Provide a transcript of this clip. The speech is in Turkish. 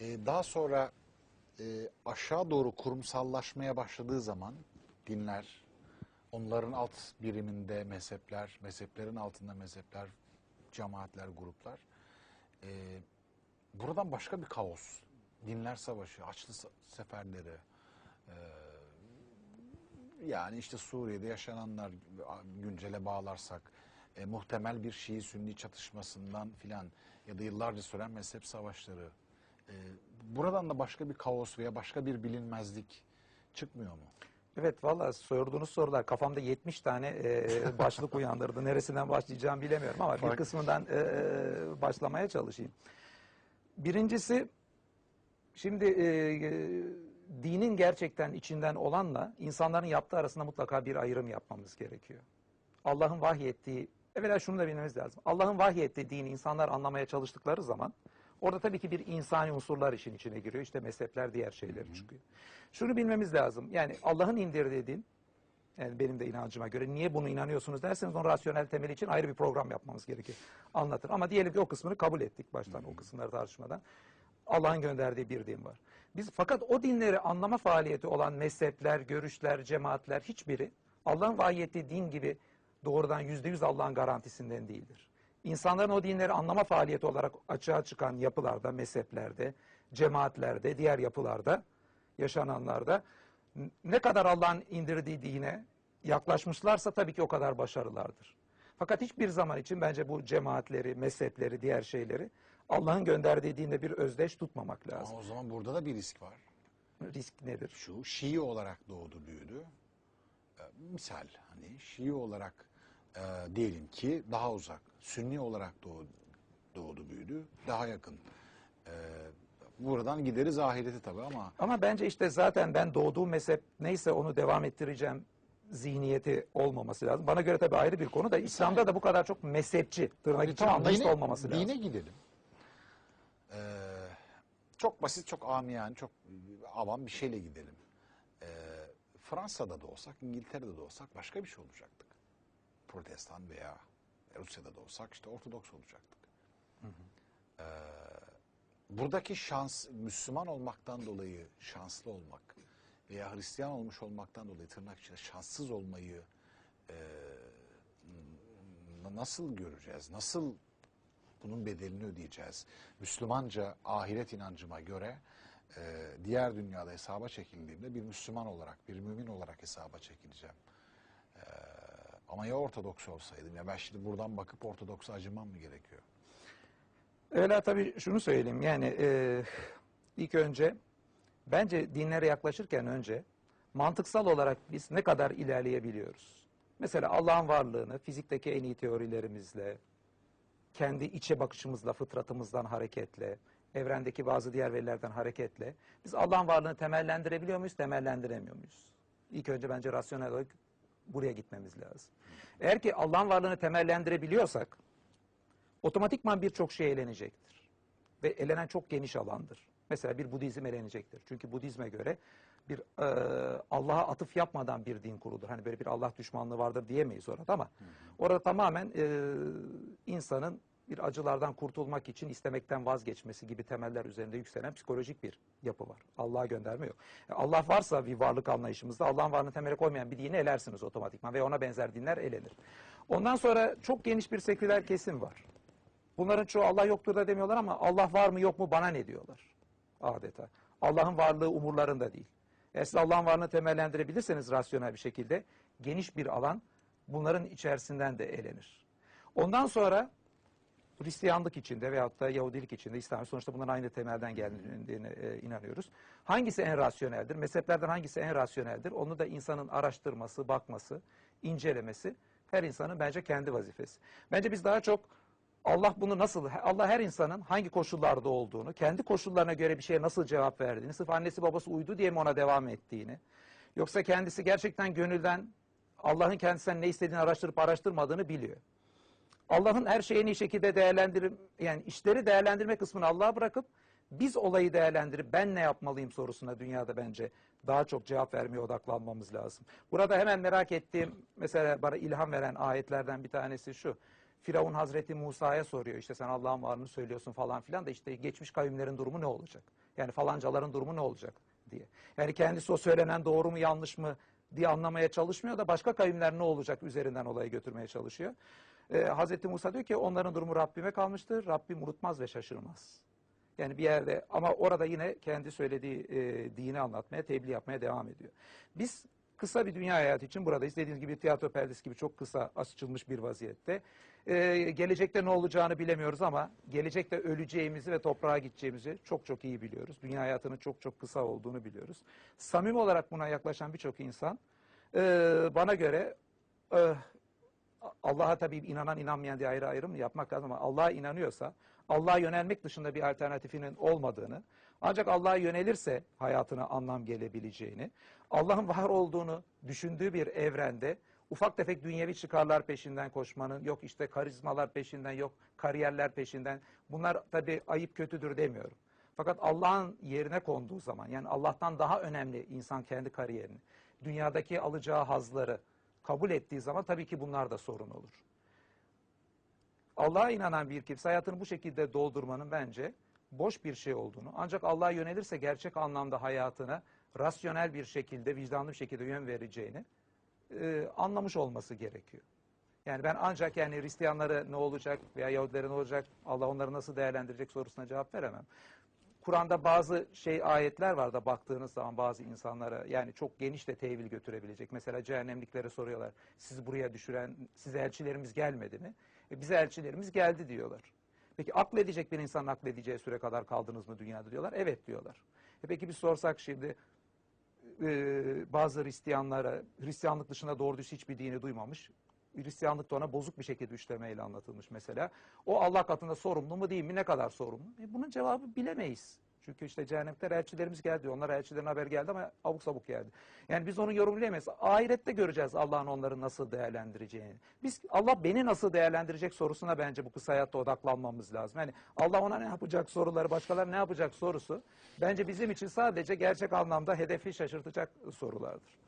Ee, daha sonra e, aşağı doğru kurumsallaşmaya başladığı zaman dinler, onların alt biriminde mezhepler, mezheplerin altında mezhepler, cemaatler, gruplar. e, buradan başka bir kaos, dinler savaşı, Haçlı se- seferleri, e, yani işte Suriye'de yaşananlar güncele bağlarsak e, muhtemel bir Şii-Sünni çatışmasından filan ya da yıllarca süren mezhep savaşları e, buradan da başka bir kaos veya başka bir bilinmezlik çıkmıyor mu? Evet valla sorduğunuz sorular kafamda 70 tane e, başlık uyandırdı. Neresinden başlayacağımı bilemiyorum ama bir Fark- kısmından e, e, başlamaya çalışayım. Birincisi şimdi e, e, dinin gerçekten içinden olanla insanların yaptığı arasında mutlaka bir ayrım yapmamız gerekiyor. Allah'ın vahyettiği, evvela şunu da bilmemiz lazım. Allah'ın vahyettiği dini insanlar anlamaya çalıştıkları zaman orada tabii ki bir insani unsurlar işin içine giriyor. İşte mezhepler diğer şeyler çıkıyor. Şunu bilmemiz lazım. Yani Allah'ın indirdiği din, yani benim de inancıma göre niye bunu inanıyorsunuz derseniz onun rasyonel temeli için ayrı bir program yapmamız gerekir. Anlatır. Ama diyelim ki o kısmını kabul ettik baştan o kısımları tartışmadan. Allah'ın gönderdiği bir din var. Biz fakat o dinleri anlama faaliyeti olan mezhepler, görüşler, cemaatler hiçbiri Allah'ın vahyettiği din gibi doğrudan yüzde yüz Allah'ın garantisinden değildir. İnsanların o dinleri anlama faaliyeti olarak açığa çıkan yapılarda, mezheplerde, cemaatlerde, diğer yapılarda, yaşananlarda ne kadar Allah'ın indirdiği dine yaklaşmışlarsa tabii ki o kadar başarılardır. Fakat hiçbir zaman için bence bu cemaatleri, mezhepleri, diğer şeyleri Allah'ın gönderdiği dinle bir özdeş tutmamak lazım. Ama o zaman burada da bir risk var. Risk nedir? Şu Şii olarak doğdu büyüdü. E, misal hani Şii olarak e, diyelim ki daha uzak. Sünni olarak doğdu, doğdu büyüdü. Daha yakın. E, buradan gideriz ahireti tabii ama Ama bence işte zaten ben doğduğum mezhep neyse onu devam ettireceğim zihniyeti olmaması lazım. Bana göre tabii ayrı bir konu da İslam'da da bu kadar çok mezhepçi, tırnak için anlayış olmaması lazım. Dine gidelim. Ee, çok basit, çok amiyane, çok avam bir şeyle gidelim. Ee, Fransa'da da olsak, İngiltere'de de olsak başka bir şey olacaktık. Protestan veya Rusya'da da olsak işte Ortodoks olacaktık. Ee, buradaki şans, Müslüman olmaktan dolayı şanslı olmak veya Hristiyan olmuş olmaktan dolayı tırnak içinde şanssız olmayı e, nasıl göreceğiz? Nasıl bunun bedelini ödeyeceğiz? Müslümanca ahiret inancıma göre e, diğer dünyada hesaba çekildiğimde bir Müslüman olarak, bir mümin olarak hesaba çekileceğim. Ama ya Ortodoks olsaydım ya ben şimdi buradan bakıp Ortodoks'a acımam mı gerekiyor? Öyle tabii şunu söyleyeyim yani e, ilk önce bence dinlere yaklaşırken önce mantıksal olarak biz ne kadar ilerleyebiliyoruz? Mesela Allah'ın varlığını fizikteki en iyi teorilerimizle, kendi içe bakışımızla, fıtratımızdan hareketle, evrendeki bazı diğer verilerden hareketle biz Allah'ın varlığını temellendirebiliyor muyuz, temellendiremiyor muyuz? İlk önce bence rasyonel olarak buraya gitmemiz lazım. Eğer ki Allah'ın varlığını temellendirebiliyorsak otomatikman birçok şey elenecektir. Ve elenen çok geniş alandır. Mesela bir Budizm elenecektir. Çünkü Budizme göre bir e, Allah'a atıf yapmadan bir din kurulur. Hani böyle bir Allah düşmanlığı vardır diyemeyiz orada ama orada tamamen e, insanın bir acılardan kurtulmak için istemekten vazgeçmesi gibi temeller üzerinde yükselen psikolojik bir yapı var. Allah'a gönderme yok. E, Allah varsa bir varlık anlayışımızda Allah'ın varlığını temele koymayan bir dini elersiniz otomatikman ve ona benzer dinler elenir. Ondan sonra çok geniş bir seküler kesim var. Bunların çoğu Allah yoktur da demiyorlar ama Allah var mı yok mu bana ne diyorlar adeta. Allah'ın varlığı umurlarında değil. Eğer Allah'ın varlığını temellendirebilirseniz rasyonel bir şekilde geniş bir alan bunların içerisinden de elenir. Ondan sonra Hristiyanlık içinde veyahut da Yahudilik içinde İslam sonuçta bunların aynı temelden geldiğine e, inanıyoruz. Hangisi en rasyoneldir? Mezheplerden hangisi en rasyoneldir? Onu da insanın araştırması, bakması, incelemesi her insanın bence kendi vazifesi. Bence biz daha çok Allah bunu nasıl, Allah her insanın hangi koşullarda olduğunu, kendi koşullarına göre bir şeye nasıl cevap verdiğini, sırf annesi babası uydu diye mi ona devam ettiğini, yoksa kendisi gerçekten gönülden Allah'ın kendisinden ne istediğini araştırıp araştırmadığını biliyor. Allah'ın her şeyi en iyi şekilde değerlendirip yani işleri değerlendirme kısmını Allah'a bırakıp biz olayı değerlendirip ben ne yapmalıyım sorusuna dünyada bence daha çok cevap vermeye odaklanmamız lazım. Burada hemen merak ettiğim mesela bana ilham veren ayetlerden bir tanesi şu. Firavun Hazreti Musa'ya soruyor işte sen Allah'ın varlığını söylüyorsun falan filan da işte geçmiş kavimlerin durumu ne olacak? Yani falancaların durumu ne olacak diye. Yani kendisi o söylenen doğru mu yanlış mı diye anlamaya çalışmıyor da başka kavimler ne olacak üzerinden olayı götürmeye çalışıyor. Ee, Hazreti Musa diyor ki onların durumu Rabbime kalmıştır. Rabbim unutmaz ve şaşırmaz. Yani bir yerde ama orada yine kendi söylediği e, dini anlatmaya, tebliğ yapmaya devam ediyor. Biz kısa bir dünya hayatı için buradayız. Dediğiniz gibi tiyatro perdesi gibi çok kısa açılmış bir vaziyette. E, gelecekte ne olacağını bilemiyoruz ama gelecekte öleceğimizi ve toprağa gideceğimizi çok çok iyi biliyoruz. Dünya hayatının çok çok kısa olduğunu biliyoruz. Samimi olarak buna yaklaşan birçok insan e, bana göre e, Allah'a tabii inanan inanmayan diye ayrı ayrım yapmak lazım ama Allah'a inanıyorsa Allah'a yönelmek dışında bir alternatifinin olmadığını ancak Allah'a yönelirse hayatına anlam gelebileceğini Allah'ın var olduğunu düşündüğü bir evrende ufak tefek dünyevi çıkarlar peşinden koşmanın yok işte karizmalar peşinden yok kariyerler peşinden bunlar tabii ayıp kötüdür demiyorum. Fakat Allah'ın yerine konduğu zaman yani Allah'tan daha önemli insan kendi kariyerini, dünyadaki alacağı hazları kabul ettiği zaman tabii ki bunlar da sorun olur. Allah'a inanan bir kimse hayatını bu şekilde doldurmanın bence boş bir şey olduğunu ancak Allah'a yönelirse gerçek anlamda hayatına rasyonel bir şekilde, vicdanlı bir şekilde yön vereceğini e, anlamış olması gerekiyor. Yani ben ancak yani Hristiyanları ne olacak veya Yahudileri ne olacak, Allah onları nasıl değerlendirecek sorusuna cevap veremem. Kur'an'da bazı şey ayetler var da baktığınız zaman bazı insanlara yani çok geniş de tevil götürebilecek. Mesela cehennemliklere soruyorlar. Sizi buraya düşüren, size elçilerimiz gelmedi mi? E, bize elçilerimiz geldi diyorlar. Peki akledecek bir insanın akledeceği süre kadar kaldınız mı dünyada diyorlar. Evet diyorlar. E peki biz sorsak şimdi e, bazı Hristiyanlara, Hristiyanlık dışında doğru düz hiçbir dini duymamış. Hristiyanlık da ona bozuk bir şekilde üçlemeyle anlatılmış mesela. O Allah katında sorumlu mu değil mi? Ne kadar sorumlu? E bunun cevabı bilemeyiz. Çünkü işte cehennemler elçilerimiz geldi. Onlar elçilerin haber geldi ama abuk sabuk geldi. Yani biz onu yorumlayamayız. Ahirette göreceğiz Allah'ın onları nasıl değerlendireceğini. Biz Allah beni nasıl değerlendirecek sorusuna bence bu kısa hayatta odaklanmamız lazım. Yani Allah ona ne yapacak soruları, başkaları ne yapacak sorusu bence bizim için sadece gerçek anlamda hedefi şaşırtacak sorulardır.